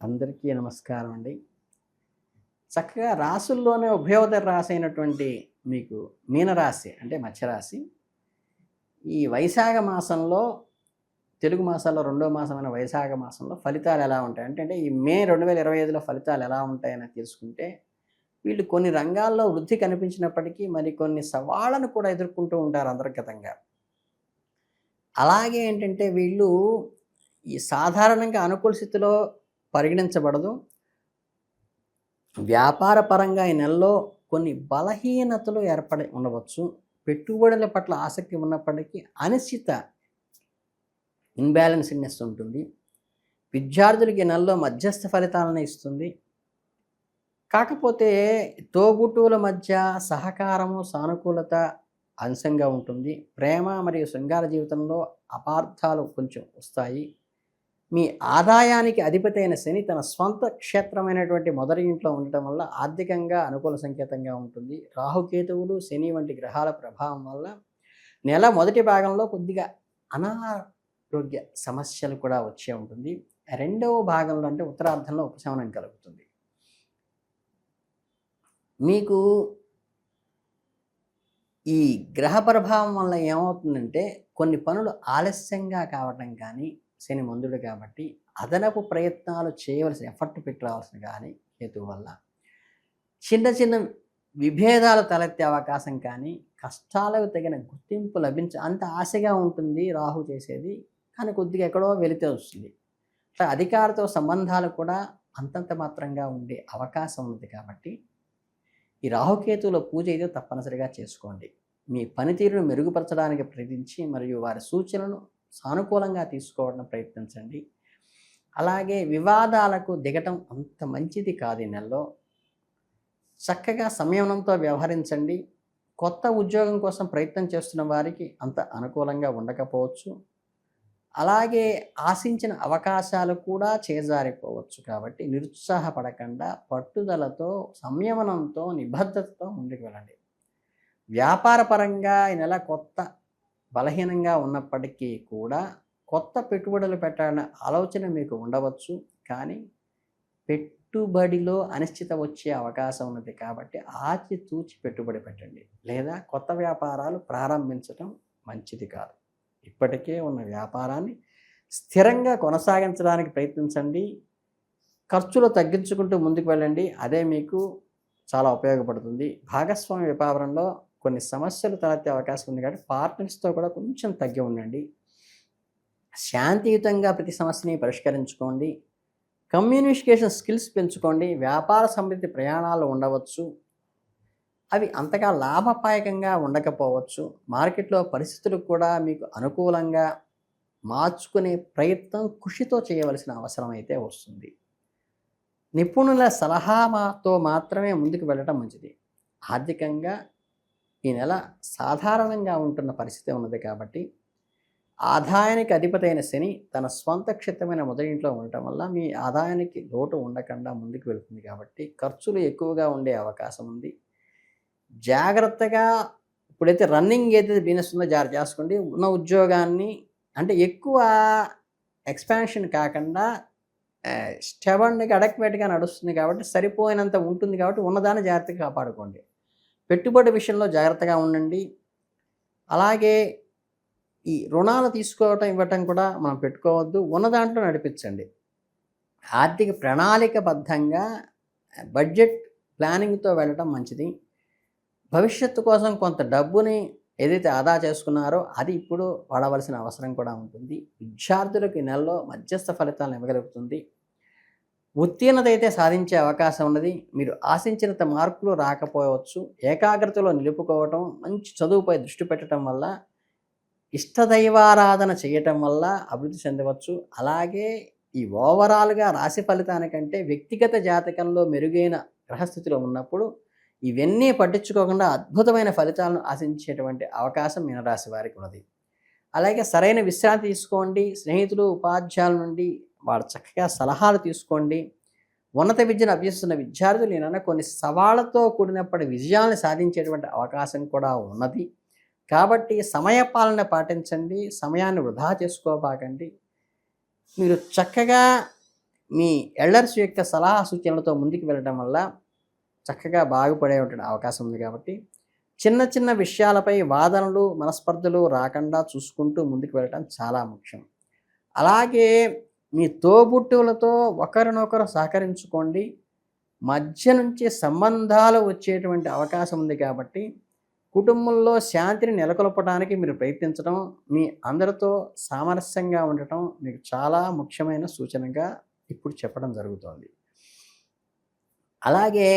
అందరికీ నమస్కారం అండి. చక్కగా రాసుల్లోనే ఉభయోదర రాశి అయినటువంటి మీకు మీనరాశి అంటే మత్స్యరాశి ఈ వైశాఖ మాసంలో తెలుగు మాసాల్లో రెండో మాసమైన వైశాఖ మాసంలో ఫలితాలు ఎలా ఉంటాయి? అంటే అంటే ఈ మే రెండు వేల ఇరవై ఐదులో ఫలితాలు ఎలా ఉంటాయని తెలుసుకుంటే వీళ్ళు కొన్ని రంగాల్లో వృద్ధి కనిపించినప్పటికీ మరి కొన్ని సవాళ్ళను కూడా ఎదుర్కొంటూ ఉంటారు అంతర్గతంగా అలాగే ఏంటంటే వీళ్ళు ఈ సాధారణంగా అనుకూల స్థితిలో పరిగణించబడదు. వ్యాపార పరంగా ఈ నెలలో కొన్ని బలహీనతలు ఏర్పడి ఉండవచ్చు. పెట్టుబడుల పట్ల ఆసక్తి ఉన్నప్పటికీ అనిశ్చిత ఇన్బ్యాలెన్స్నెస్ ఉంటుంది. విద్యార్థులకి నెలలో మధ్యస్థ ఫలితాలను ఇస్తుంది. కాకపోతే తోబుట్టువుల మధ్య సహకారము సానుకూలత అంశంగా ఉంటుంది. ప్రేమ మరియు శృంగార జీవితంలో అపార్థాలు కొంచెం వస్తాయి. మీ ఆదాయానికి అధిపతి అయిన శని తన స్వంత క్షేత్రమైనటువంటి మొదటి ఇంట్లో ఉండటం వల్ల ఆర్థికంగా అనుకూల సంకేతంగా ఉంటుంది. రాహుకేతువులు శని వంటి గ్రహాల ప్రభావం వల్ల నెల మొదటి భాగంలో కొద్దిగా అనారోగ్య సమస్యలు కూడా వచ్చే ఉంటుంది. రెండవ భాగంలో అంటే ఉత్తరార్ధంలో ఉపశమనం కలుగుతుంది. మీకు ఈ గ్రహ ప్రభావం వల్ల ఏమవుతుందంటే కొన్ని పనులు ఆలస్యంగా కావటం కానీ శని మందుడు కాబట్టి అదనపు ప్రయత్నాలు చేయవలసిన ఎఫర్ట్ పెట్టవలసిన కానీ హేతు వల్ల చిన్న చిన్న విభేదాలు తలెత్తే అవకాశం కానీ కష్టాలకు తగిన గుర్తింపు లభించ అంత ఆశగా ఉంటుంది రాహు చేసేది. కానీ కొద్దిగా ఎక్కడో వెళితే వస్తుంది. అట్లా అధికారితో సంబంధాలు కూడా అంతంత మాత్రంగా ఉండే అవకాశం ఉంది కాబట్టి ఈ రాహుకేతువుల పూజ అయితే తప్పనిసరిగా చేసుకోండి. మీ పనితీరును మెరుగుపరచడానికి ప్రయత్నించి మరియు వారి సూచనలను సానుకూలంగా తీసుకోవడం ప్రయత్నించండి. అలాగే వివాదాలకు దిగటం అంత మంచిది కాదు ఈ నెలలో. చక్కగా సంయమనంతో వ్యవహరించండి. కొత్త ఉద్యోగం కోసం ప్రయత్నం చేస్తున్న వారికి అంత అనుకూలంగా ఉండకపోవచ్చు. అలాగే ఆశించిన అవకాశాలు కూడా చేజారిపోవచ్చు కాబట్టి నిరుత్సాహపడకుండా పట్టుదలతో సంయమనంతో నిబద్ధతతో ముందుకు వెళ్ళండి. వ్యాపారపరంగా ఈ నెల కొత్త బలహీనంగా ఉన్నప్పటికీ కూడా కొత్త పెట్టుబడులు పెట్టాలనే ఆలోచన మీకు ఉండవచ్చు. కానీ పెట్టుబడిలో అనిశ్చిత వచ్చే అవకాశం ఉన్నది కాబట్టి ఆచితూచి పెట్టుబడి పెట్టండి. లేదా కొత్త వ్యాపారాలు ప్రారంభించడం మంచిది కాదు. ఇప్పటికే ఉన్న వ్యాపారాన్ని స్థిరంగా కొనసాగించడానికి ప్రయత్నించండి. ఖర్చులు తగ్గించుకుంటూ ముందుకు వెళ్ళండి. అదే మీకు చాలా ఉపయోగపడుతుంది. భాగస్వామి వ్యాపారంలో కొన్ని సమస్యలు తలెత్తే అవకాశం ఉంది కాబట్టి పార్ట్నర్స్తో కూడా కొంచెం తగ్గి ఉండండి. శాంతియుతంగా ప్రతి సమస్యని పరిష్కరించుకోండి. కమ్యూనికేషన్ స్కిల్స్ పెంచుకోండి. వ్యాపార సమృద్ధి ప్రయాణాలు ఉండవచ్చు. అవి అంతగా లాభపాయకంగా ఉండకపోవచ్చు. మార్కెట్లో పరిస్థితులు కూడా మీకు అనుకూలంగా మార్చుకునే ప్రయత్నం కృషితో చేయవలసిన అవసరం అయితే వస్తుంది. నిపుణుల సలహాతో మాత్రమే ముందుకు వెళ్ళటం మంచిది. ఆర్థికంగా ఈ నెల సాధారణంగా ఉంటున్న పరిస్థితి ఉన్నది కాబట్టి ఆదాయానికి అధిపతైన శని తన స్వంత క్షేత్రమైన మొదటి ఇంట్లో ఉండటం వల్ల మీ ఆదాయానికి లోటు ఉండకుండా ముందుకు వెళుతుంది కాబట్టి ఖర్చులు ఎక్కువగా ఉండే అవకాశం ఉంది. జాగ్రత్తగా ఇప్పుడైతే రన్నింగ్ ఏదైతే బిజినెస్ ఉందో జారీ చేసుకోండి. ఉన్న ఉద్యోగాన్ని అంటే ఎక్కువ ఎక్స్పాన్షన్ కాకుండా స్టెబన్కి అడక్వేట్గా నడుస్తుంది కాబట్టి సరిపోయినంత ఉంటుంది కాబట్టి ఉన్నదాన్ని జాగ్రత్తగా కాపాడుకోండి. పెట్టుబడి విషయంలో జాగ్రత్తగా ఉండండి. అలాగే ఈ రుణాలు తీసుకోవటం ఇవ్వటం కూడా మనం పెట్టుకోవద్దు. ఉన్న దాంట్లో నడిపించండి. ఆర్థిక ప్రణాళికబద్ధంగా బడ్జెట్ ప్లానింగ్తో వెళ్ళటం మంచిది. భవిష్యత్తు కోసం కొంత డబ్బుని ఏదైతే ఆదా చేసుకున్నారో అది ఇప్పుడు వాడవలసిన అవసరం కూడా ఉంటుంది. విద్యార్థులకు ఈ నెలలో మధ్యస్థ ఫలితాలను ఇవ్వగలుగుతుంది. ఉత్తీర్ణత అయితే సాధించే అవకాశం ఉన్నది. మీరు ఆశించినంత మార్కులు రాకపోవచ్చు. ఏకాగ్రతలో నిలుపుకోవటం మంచి చదువుపై దృష్టి పెట్టడం వల్ల ఇష్టదైవారాధన చేయటం వల్ల అభివృద్ధి చెందవచ్చు. అలాగే ఈ ఓవరాల్గా రాశి ఫలితానికంటే వ్యక్తిగత జాతకంలో మెరుగైన గ్రహస్థితిలో ఉన్నప్పుడు ఇవన్నీ పట్టించుకోకుండా అద్భుతమైన ఫలితాలను ఆశించేటువంటి అవకాశం మీనరాశి వారికి ఉన్నది. అలాగే సరైన విశ్రాంతి తీసుకోండి. స్నేహితులు ఉపాధ్యాయుల నుండి వారు చక్కగా సలహాలు తీసుకోండి. ఉన్నత విద్యను అభ్యసిస్తున్న విద్యార్థులు ఏమైనా కొన్ని సవాళ్ళతో కూడినప్పటి విజయాలను సాధించేటువంటి అవకాశం కూడా ఉన్నది. కాబట్టి సమయపాలన పాటించండి. సమయాన్ని వృధా చేసుకోబాకండి. మీరు చక్కగా మీ ఎల్డర్స్ యొక్క సలహా సూచనలతో ముందుకు వెళ్ళడం వల్ల చక్కగా బాగుపడే అవకాశం ఉంది కాబట్టి చిన్న చిన్న విషయాలపై వాదనలు మనస్పర్ధలు రాకుండా చూసుకుంటూ ముందుకు వెళ్ళటం చాలా ముఖ్యం. అలాగే మీ తోబుట్టువులతో ఒకరినొకరు సహకరించుకోండి. మధ్య నుంచి సంబంధాలు వచ్చేటువంటి అవకాశం ఉంది కాబట్టి కుటుంబంలో శాంతిని నెలకొల్పడానికి మీరు ప్రయత్నించడం మీ అందరితో సామరస్యంగా ఉండటం మీకు చాలా ముఖ్యమైన సూచనగా ఇప్పుడు చెప్పడం జరుగుతోంది. అలాగే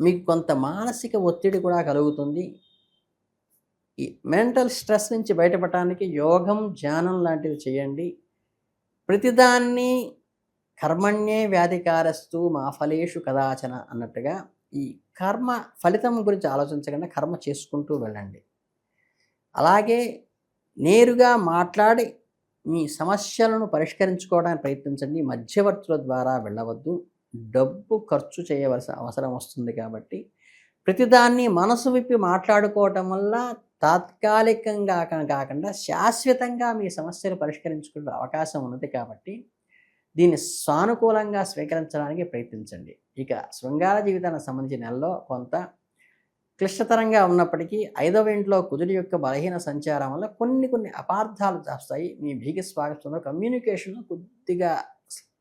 మీకు కొంత మానసిక ఒత్తిడి కూడా కలుగుతుంది. ఈ మెంటల్ స్ట్రెస్ నుంచి బయటపడటానికి యోగం ధ్యానం లాంటివి చేయండి. ప్రతిదాన్ని కర్మణ్యే వ్యాధికారస్తు మా ఫలేషు కదాచన అన్నట్టుగా ఈ కర్మ ఫలితం గురించి ఆలోచించకుండా కర్మ చేసుకుంటూ వెళ్ళండి. అలాగే నేరుగా మాట్లాడి మీ సమస్యలను పరిష్కరించుకోవడానికి ప్రయత్నించండి. మధ్యవర్తుల ద్వారా వెళ్ళవద్దు. డబ్బు ఖర్చు చేయవలసిన అవసరం వస్తుంది కాబట్టి ప్రతిదాన్ని మనసు విప్పి మాట్లాడుకోవటం వల్ల తాత్కాలికంగా కాకుండా శాశ్వతంగా మీ సమస్యలు పరిష్కరించుకునే అవకాశం ఉన్నది కాబట్టి దీన్ని సానుకూలంగా స్వీకరించడానికి ప్రయత్నించండి. ఇక శృంగార జీవితానికి సంబంధించిన నెలలో కొంత క్లిష్టతరంగా ఉన్నప్పటికీ ఐదవ ఇంట్లో కుదురు యొక్క బలహీన సంచారం వల్ల కొన్ని కొన్ని అపార్థాలు చేస్తాయి మీ భీగి స్వాగతంలో కమ్యూనికేషన్ కొద్దిగా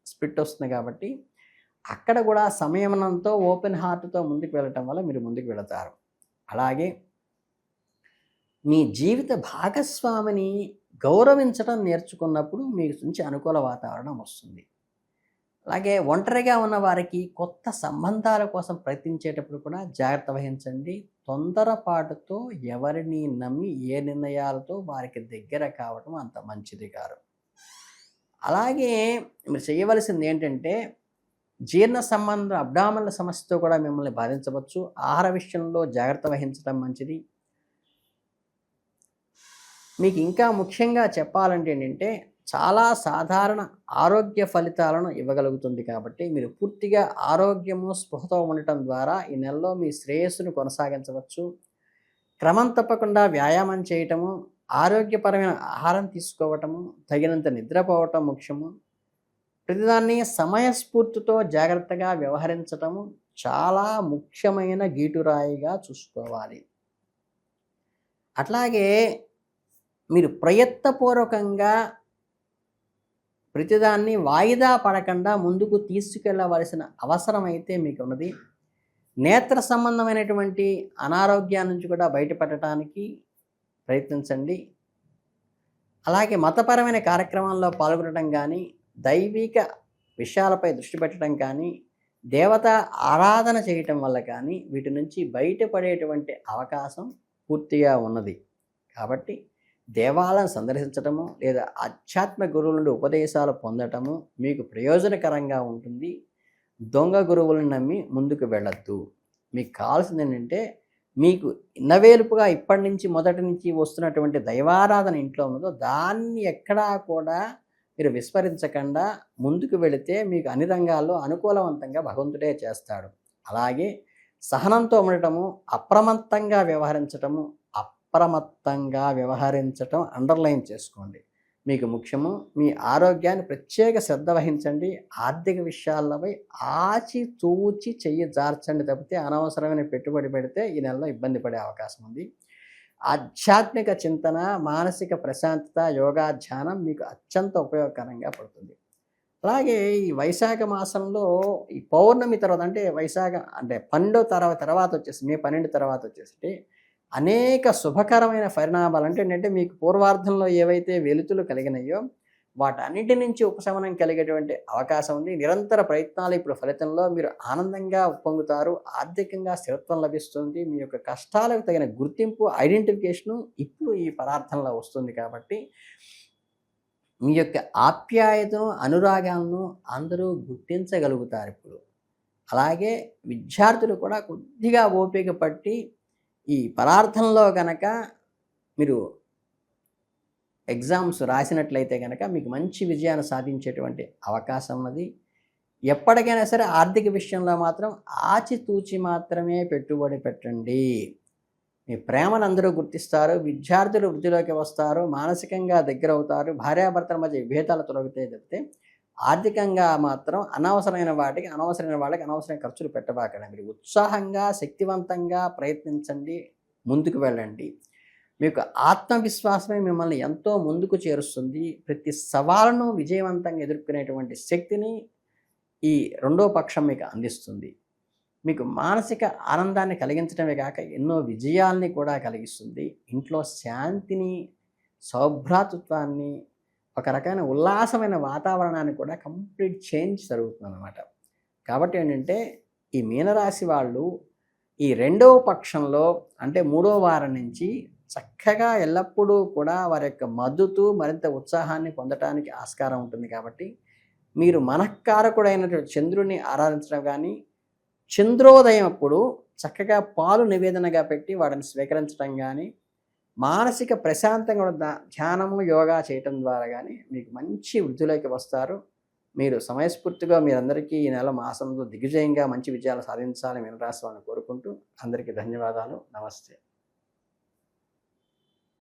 స్పిట్ వస్తుంది కాబట్టి అక్కడ కూడా సంయమనంతో ఓపెన్ హార్ట్తో ముందుకు వెళ్ళటం వల్ల మీరు ముందుకు వెళతారు. అలాగే మీ జీవిత భాగస్వామిని గౌరవించడం నేర్చుకున్నప్పుడు మీకు నుంచి అనుకూల వాతావరణం వస్తుంది. అలాగే ఒంటరిగా ఉన్న వారికి కొత్త సంబంధాల కోసం ప్రయత్నించేటప్పుడు కూడా జాగ్రత్త వహించండి. తొందరపాటుతో ఎవరిని నమ్మి ఏ నిర్ణయాలతో వారికి దగ్గర కావటం అంత మంచిది కాదు. అలాగే మీరు చేయవలసింది ఏంటంటే జీర్ణ సంబంధ అబ్డామల సమస్యతో కూడా మిమ్మల్ని బాధించవచ్చు. ఆహార విషయంలో జాగ్రత్త వహించడం మంచిది. మీకు ఇంకా ముఖ్యంగా చెప్పాలంటే ఏంటంటే చాలా సాధారణ ఆరోగ్య ఫలితాలను ఇవ్వగలుగుతుంది కాబట్టి మీరు పూర్తిగా ఆరోగ్యము స్పృహతో ఉండటం ద్వారా ఈ నెలలో మీ శ్రేయస్సును కొనసాగించవచ్చు. క్రమం తప్పకుండా వ్యాయామం చేయటము ఆరోగ్యపరమైన ఆహారం తీసుకోవటము తగినంత నిద్రపోవటం ముఖ్యము. ప్రతిదాన్ని సమయస్ఫూర్తితో జాగ్రత్తగా వ్యవహరించటము చాలా ముఖ్యమైన గీటురాయిగా చూసుకోవాలి. అట్లాగే మీరు ప్రయత్నపూర్వకంగా ప్రతిదాన్ని వాయిదా పడకుండా ముందుకు తీసుకెళ్ళవలసిన అవసరం అయితే మీకు ఉన్నది నేత్ర సంబంధమైనటువంటి అనారోగ్యాల నుంచి కూడా బయటపడటానికి ప్రయత్నించండి. అలాగే మతపరమైన కార్యక్రమాల్లో పాల్గొనడం కానీ దైవిక విషయాలపై దృష్టి పెట్టడం కానీ దేవత ఆరాధన చేయటం వల్ల కానీ వీటి నుంచి బయటపడేటువంటి అవకాశం పూర్తిగా ఉన్నది. కాబట్టి దేవాలయం సందర్శించటము లేదా ఆధ్యాత్మ గురువుల నుండి ఉపదేశాలు పొందటము మీకు ప్రయోజనకరంగా ఉంటుంది. దొంగ గురువులను నమ్మి ముందుకు వెళ్ళొద్దు. మీకు కావాల్సింది ఏంటంటే మీకు ఇన్నవేలుపుగా ఇప్పటి నుంచి మొదటి నుంచి వస్తున్నటువంటి దైవారాధన ఇంట్లో ఉన్నదో దాన్ని ఎక్కడా కూడా మీరు విస్మరించకుండా ముందుకు వెళితే మీకు అన్ని రంగాల్లో అనుకూలవంతంగా భగవంతుడే చేస్తాడు. అలాగే సహనంతో ఉండటము అప్రమత్తంగా వ్యవహరించటము అప్రమత్తంగా వ్యవహరించటం అండర్లైన్ చేసుకోండి. మీకు ముఖ్యము మీ ఆరోగ్యాన్ని ప్రత్యేక శ్రద్ధ వహించండి. ఆర్థిక విషయాలపై ఆచి తూచి చెయ్యి జార్చండి తప్పితే అనవసరమైన పెట్టుబడి పెడితే ఈ నెలలో ఇబ్బంది పడే అవకాశం ఉంది. ఆధ్యాత్మిక చింతన మానసిక ప్రశాంతత యోగా ధ్యానం మీకు అత్యంత ఉపయోగకరంగా పడుతుంది. అలాగే ఈ వైశాఖ మాసంలో ఈ పౌర్ణమి తర్వాత అంటే వైశాఖ అంటే పన్నెండో తర్వాత తర్వాత వచ్చేసి మే పన్నెండు తర్వాత వచ్చేసి అనేక శుభకరమైన పరిణామాలు. అంటే ఏంటంటే మీకు పూర్వార్థంలో ఏవైతే వెలుతులు కలిగినాయో వాటన్నిటి నుంచి ఉపశమనం కలిగేటువంటి అవకాశం ఉంది. నిరంతర ప్రయత్నాలు ఇప్పుడు ఫలితంలో మీరు ఆనందంగా ఉప్పొంగుతారు. ఆర్థికంగా స్థిరత్వం లభిస్తుంది. మీ యొక్క కష్టాలకు తగిన గుర్తింపు ఐడెంటిఫికేషను ఇప్పుడు ఈ పదార్థంలో వస్తుంది కాబట్టి మీ యొక్క ఆప్యాయతను అనురాగాలను అందరూ గుర్తించగలుగుతారు ఇప్పుడు. అలాగే విద్యార్థులు కూడా కొద్దిగా ఓపిక పట్టి ఈ పదార్థంలో కనుక మీరు ఎగ్జామ్స్ రాసినట్లయితే కనుక మీకు మంచి విజయాన్ని సాధించేటువంటి అవకాశం ఉన్నది. ఎప్పటికైనా సరే ఆర్థిక విషయంలో మాత్రం ఆచితూచి మాత్రమే పెట్టుబడి పెట్టండి. మీ ప్రేమను అందరూ గుర్తిస్తారు విద్యార్థులు వృద్ధిలోకి వస్తారు మానసికంగా దగ్గర అవుతారు భార్యాభర్తల మధ్య విభేదాలు తొలగితే చెప్తే ఆర్థికంగా మాత్రం అనవసరమైన వాటికి అనవసరమైన వాళ్ళకి అనవసరమైన ఖర్చులు పెట్టబాకండి. మీరు ఉత్సాహంగా శక్తివంతంగా ప్రయత్నించండి ముందుకు వెళ్ళండి. మీకు ఆత్మవిశ్వాసమే మిమ్మల్ని ఎంతో ముందుకు చేరుస్తుంది. ప్రతి సవాలను విజయవంతంగా ఎదుర్కొనేటువంటి శక్తిని ఈ రెండో పక్షం మీకు అందిస్తుంది. మీకు మానసిక ఆనందాన్ని కలిగించడమే కాక ఎన్నో విజయాల్ని కూడా కలిగిస్తుంది. ఇంట్లో శాంతిని సౌభ్రాతృత్వాన్ని ఒక రకమైన ఉల్లాసమైన వాతావరణాన్ని కూడా కంప్లీట్ చేంజ్ జరుగుతుంది అనమాట కాబట్టి ఏంటంటే ఈ మీనరాశి వాళ్ళు ఈ రెండవ పక్షంలో అంటే మూడో వారం నుంచి చక్కగా ఎల్లప్పుడూ కూడా వారి యొక్క మద్దతు మరింత ఉత్సాహాన్ని పొందటానికి ఆస్కారం ఉంటుంది కాబట్టి మీరు మనఃకారకుడైనటువంటి చంద్రుని ఆరాధించడం కానీ చంద్రోదయం అప్పుడు చక్కగా పాలు నివేదనగా పెట్టి వాటిని స్వీకరించడం కానీ మానసిక ప్రశాంతంగా ఉన్న ధ్యానము యోగా చేయటం ద్వారా కానీ మీకు మంచి వృద్ధిలోకి వస్తారు. మీరు సమయస్ఫూర్తిగా మీరందరికీ ఈ నెల మాసంలో దిగ్విజయంగా మంచి విజయాలు సాధించాలని వినరాశ్వాలని కోరుకుంటూ అందరికీ ధన్యవాదాలు. నమస్తే.